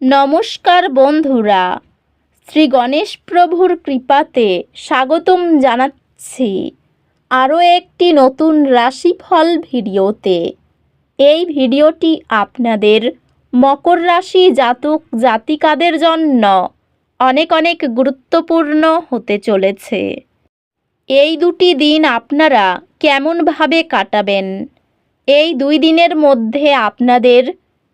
নমস্কার বন্ধুরা, শ্রী গণেশ প্রভুর কৃপাতে স্বাগতম জানাচ্ছি আরও একটি নতুন রাশিফল ভিডিওতে। এই ভিডিওটি আপনাদের মকর রাশি জাতক জাতিকাদের জন্য অনেক অনেক গুরুত্বপূর্ণ হতে চলেছে। এই দুটি দিন আপনারা কেমনভাবে কাটাবেন? এই দুই দিনের মধ্যে আপনাদের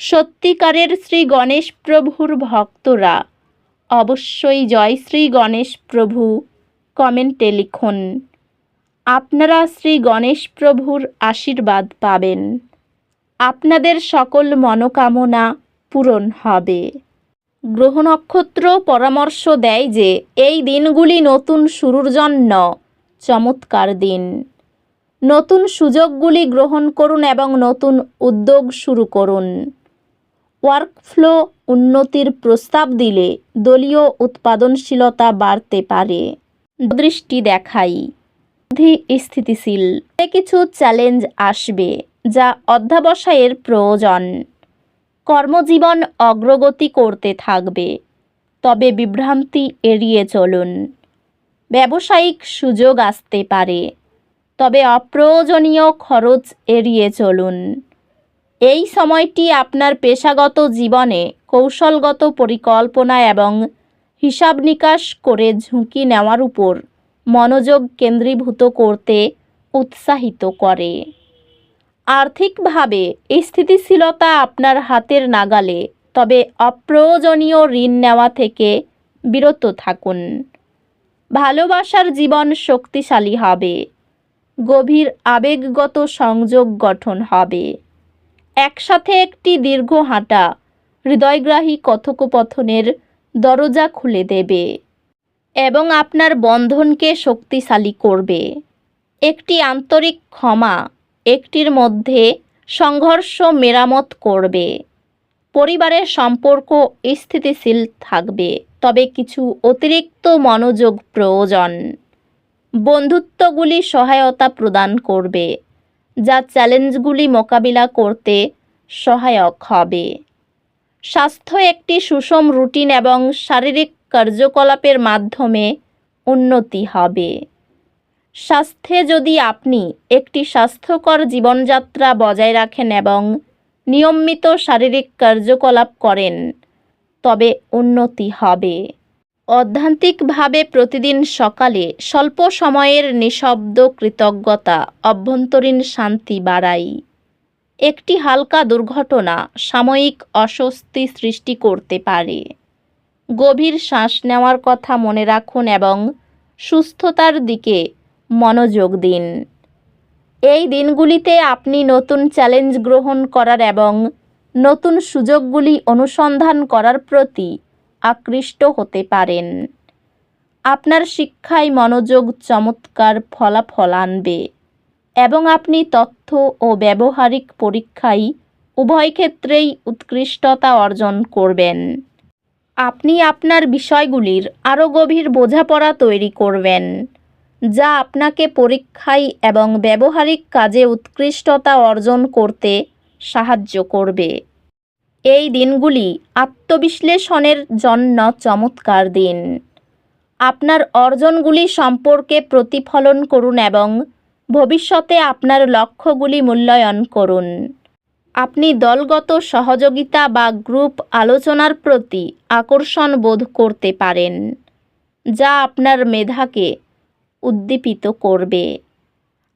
সত্যিকারের শ্রী গণেশ প্রভুর ভক্তরা। অবশ্যই জয় শ্রী গণেশ প্রভু, কমেন্টে লিখুন। আপনারা শ্রী গণেশ প্রভুর আশীর্বাদ পাবেন। আপনাদের সকল মনোকামনা পূরণ হবে। গ্রহ নক্ষত্র পরামর্শ দেয় যে, এই দিনগুলি নতুন শুরুর জন্য চমৎকার দিন। নতুন সুযোগগুলি গ্রহণ করুন এবং নতুন উদ্যোগ শুরু করুন। ওয়ার্কফ্লো উন্নতির প্রস্তাব দিলে দলীয় উৎপাদনশীলতা বাড়তে পারে। দৃষ্টি দেখাই। স্থিতিশীল। কিছু চ্যালেঞ্জ আসবে যা অধ্যাবসায়ের প্রয়োজন। কর্মজীবন অগ্রগতি করতে থাকবে। তবে বিভ্রান্তি এড়িয়ে চলুন। ব্যবসায়িক সুযোগ আসতে পারে। তবে অপ্রয়োজনীয় খরচ এড়িয়ে চলুন। এই সময়টি আপনার পেশাগত জীবনে কৌশলগত পরিকল্পনা এবং হিসাব নিকাশ করে ঝুঁকি নেওয়ার উপর মনোযোগ কেন্দ্রীভূত করতে উৎসাহিত করে। আর্থিকভাবে স্থিতিশীলতা আপনার হাতের নাগালে, তবে অপ্রয়োজনীয় ঋণ নেওয়া থেকে বিরত থাকুন। ভালোবাসার জীবন শক্তিশালী হবে। গভীর আবেগগত সংযোগ গঠন হবে। একসাথে একটি দীর্ঘ হাঁটা হৃদয়গ্রাহী কথোপকথনের দরজা খুলে দেবে এবং আপনার বন্ধনকে শক্তিশালী করবে। একটি আন্তরিক ক্ষমা একটির মধ্যে সংঘর্ষ মেরামত করবে। পরিবারের সম্পর্ক স্থিতিশীল থাকবে, তবে কিছু অতিরিক্ত মনোযোগ প্রয়োজন। বন্ধুত্বগুলি সহায়তা প্রদান করবে। যা চ্যালেঞ্জগুলি মোকাবিলা করতে সহায়ক হবে। স্বাস্থ্য একটি সুষম রুটিন এবং শারীরিক কার্যকলাপের মাধ্যমে উন্নতি হবে। স্বাস্থ্যে যদি আপনি একটি স্বাস্থ্যকর জীবনযাত্রা বজায় রাখেন এবং নিয়মিত শারীরিক কার্যকলাপ করেন, তবে উন্নতি হবে। অধ্যান্তিকভাবে প্রতিদিন সকালে স্বল্প সময়ের নিঃশব্দ কৃতজ্ঞতা অভ্যন্তরীণ শান্তি বাড়ায় একটি হালকা দুর্ঘটনা সাময়িক অস্বস্তি সৃষ্টি করতে পারে। গভীর শ্বাস নেওয়ার কথা মনে রাখুন এবং সুস্থতার দিকে মনোযোগ দিন। এই দিনগুলিতে আপনি নতুন চ্যালেঞ্জ গ্রহণ করার এবং নতুন সুযোগগুলি অনুসন্ধান করার প্রতি আকৃষ্ট হতে পারেন। আপনার শিক্ষায় মনোযোগ চমৎকার ফলাফল আনবে এবং আপনি তথ্য ও ব্যবহারিক পরীক্ষায় উভয় ক্ষেত্রেই উৎকৃষ্টতা অর্জন করবেন। আপনি আপনার বিষয়গুলির আরও গভীর বোঝাপড়া তৈরি করবেন, যা আপনাকে পরীক্ষায় এবং ব্যবহারিক কাজে উৎকৃষ্টতা অর্জন করতে সাহায্য করবে। এই দিনগুলি আত্মবিশ্লেষণের জন্য চমৎকার দিন। আপনার অর্জনগুলি সম্পর্কে প্রতিফলন করুন এবং ভবিষ্যতে আপনার লক্ষ্যগুলি মূল্যায়ন করুন। আপনি দলগত সহযোগিতা বা গ্রুপ আলোচনার প্রতি আকর্ষণ বোধ করতে পারেন, যা আপনার মেধাকে উদ্দীপিত করবে।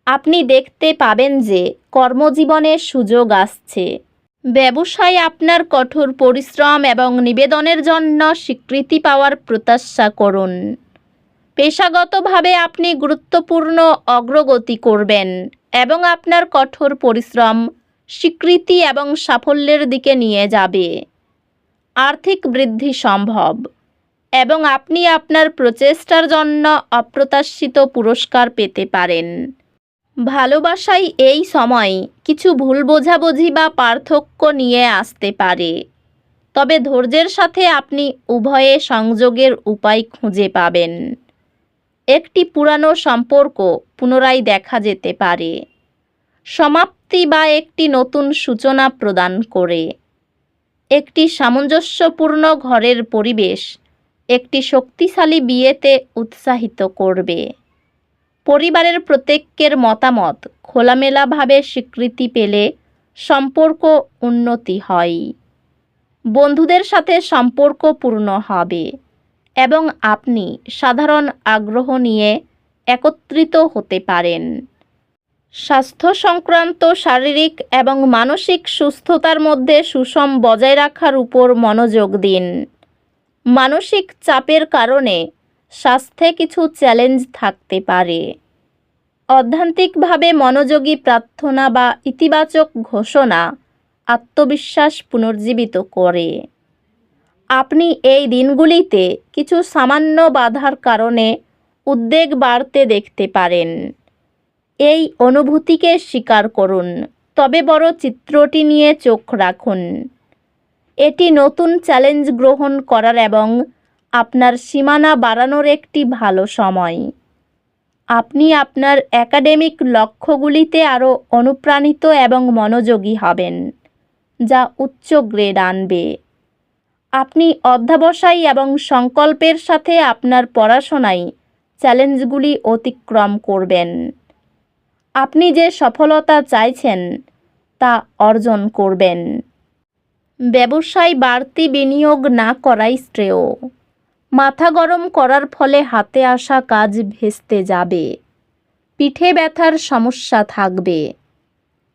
আপনি দেখতে পাবেন যে কর্মজীবনে সুযোগ আসছে। ব্যবসায় আপনার কঠোর পরিশ্রম এবং নিবেদনের জন্য স্বীকৃতি পাওয়ার প্রত্যাশা করুন। পেশাগতভাবে আপনি গুরুত্বপূর্ণ অগ্রগতি করবেন এবং আপনার কঠোর পরিশ্রম, স্বীকৃতি এবং সাফল্যের দিকে নিয়ে যাবে। আর্থিক বৃদ্ধি সম্ভব এবং আপনি আপনার প্রচেষ্টার জন্য অপ্রত্যাশিত পুরস্কার পেতে পারেন। ভালোবাসায় এই সময় কিছু ভুল বোঝাবুঝি বা পার্থক্য নিয়ে আসতে পারে। তবে ধৈর্যের সাথে আপনি উভয়ে সংযোগের উপায় খুঁজে পাবেন। একটি পুরানো সম্পর্ক পুনরায় দেখা যেতে পারে। সমাপ্তি বা একটি নতুন সূচনা প্রদান করে। একটি সামঞ্জস্যপূর্ণ ঘরের পরিবেশ একটি শক্তিশালী বিয়েতে উৎসাহিত করবে। পরিবারের প্রত্যেকের মতামত খোলামেলাভাবে স্বীকৃতি পেলে সম্পর্ক উন্নতি হয়। বন্ধুদের সাথে সম্পর্ক পূর্ণ হবে এবং আপনি সাধারণ আগ্রহ নিয়ে একত্রিত হতে পারেন। স্বাস্থ্য সংক্রান্ত শারীরিক এবং মানসিক সুস্থতার মধ্যে সুষম বজায় রাখার উপর মনোযোগ দিন। মানসিক চাপের কারণে স্বাস্থ্যে কিছু চ্যালেঞ্জ থাকতে পারে। অধ্যান্তিকভাবে মনোযোগী প্রার্থনা বা ইতিবাচক ঘোষণা আত্মবিশ্বাস পুনর্জীবিত করে। আপনি এই দিনগুলিতে কিছু সামান্য বাধার কারণে উদ্বেগ বাড়তে দেখতে পারেন। এই অনুভূতিকে স্বীকার করুন, তবে বড় চিত্রটি নিয়ে চোখ রাখুন। এটি নতুন চ্যালেঞ্জ গ্রহণ করার এবং আপনার সীমানা বাড়ানোর একটি ভালো সময়। আপনি আপনার একাডেমিক লক্ষ্যগুলিতে আরও অনুপ্রাণিত এবং মনোযোগী হবেন, যা উচ্চ গ্রেড আনবে। আপনি অধ্যাবসায় এবং সংকল্পের সাথে আপনার পড়াশোনায় চ্যালেঞ্জগুলি অতিক্রম করবেন। আপনি যে সফলতা চাইছেন, তা অর্জন করবেন। ব্যবসায় বাড়তি বিনিয়োগ না করাই শ্রেয়। মাথা গরম করার ফলে হাতে আসা কাজ ভেস্তে যাবে। পিঠে ব্যথার সমস্যা থাকবে।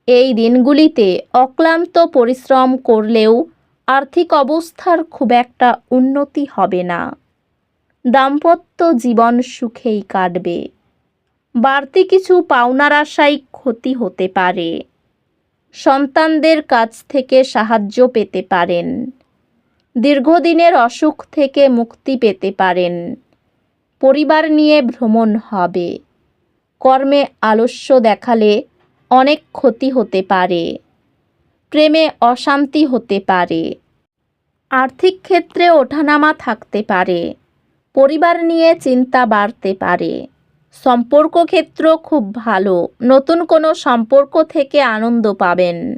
এই দিনগুলিতে অক্লান্ত পরিশ্রম করলেও আর্থিক অবস্থার খুব একটা উন্নতি হবে না। দাম্পত্য জীবন সুখেই কাটবে। বাড়তি কিছু পাওনার আশায় ক্ষতি হতে পারে। সন্তানদের কাছ থেকে সাহায্য পেতে পারেন। দীর্ঘদিনের অসুখ থেকে মুক্তি পেতে পারেন। পরিবার নিয়ে ভ্রমণ হবে। কর্মে আলস্য দেখালে অনেক ক্ষতি হতে পারে। প্রেমে অশান্তি হতে পারে। আর্থিক ক্ষেত্রে ওঠানামা থাকতে পারে। পরিবার নিয়ে চিন্তা বাড়তে পারে। সম্পর্ক ক্ষেত্র খুব ভালো। নতুন কোনো সম্পর্ক থেকে আনন্দ পাবেন।